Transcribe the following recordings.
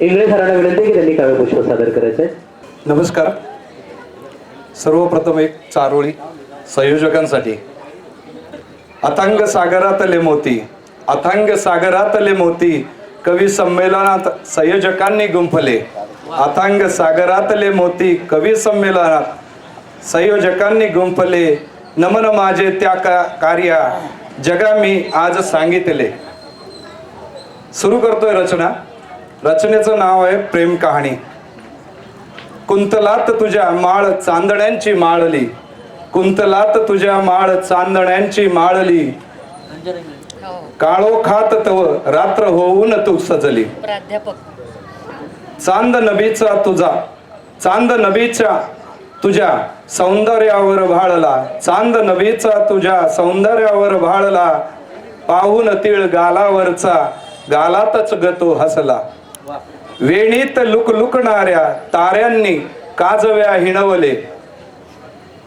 इंगळे सरांना विनंती की त्यांनी काव्यपुष्प सादर करायचे नमस्कार. सर्वप्रथम एक चारोळी संयोजकांसाठी. अथांग सागरातले मोती अथांग सागरातले मोती कवी संमेलनात संयोजकांनी गुंफले. अथांग सागरातले मोती कवी संमेलनात संयोजकांनी गुंफले. नमन माझे त्या का कार्या जगा मी आज सांगितले. सुरू करतोय रचना. रचनेचं नाव आहे प्रेम कहाणी. कुंतलात तुझ्या माळ चांदण्यांची माळली. कुंतलात तुझ्या माळ चांदण्यांची माळली. काळो खात तव रात्र होऊन तू सजली. प्राध्यापक. चांद नबीचा तुझा चांद नबीच्या तुझ्या सौंदर्यावर भाळला. चांद नबीचा तुझ्या सौंदर्यावर भाळला. पाहून तिळ गालावरचा गालातच गतो हसला. वेणीत लुक लुकणाऱ्या ताऱ्यांनी काजव्या हिणवले.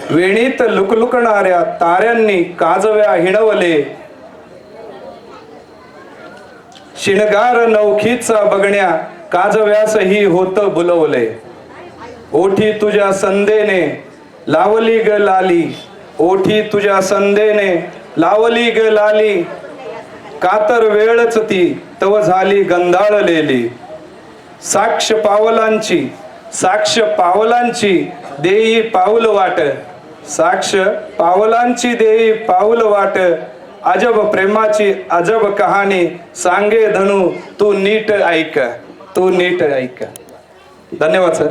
वेणीत लुकलुकणाऱ्या ताऱ्यांनी काजव्या हिणवले. शिणगार नौखीचा बघण्या काजव्यासही होत बुलवले. ओठी तुझ्या संदेने लावली ग लाली. ओठी तुझ्या संदेने लावली ग लाली. कातर वेळच ती तव झाली गंधाळलेली. साक्ष पावलांची साक्ष पावलांची देई पाऊल वाट. साक्ष पावलांची देई पाऊल वाट. अजब प्रेमाची अजब कहाणी सांगे धनु तू नीट ऐक तू नीट ऐक. धन्यवाद सर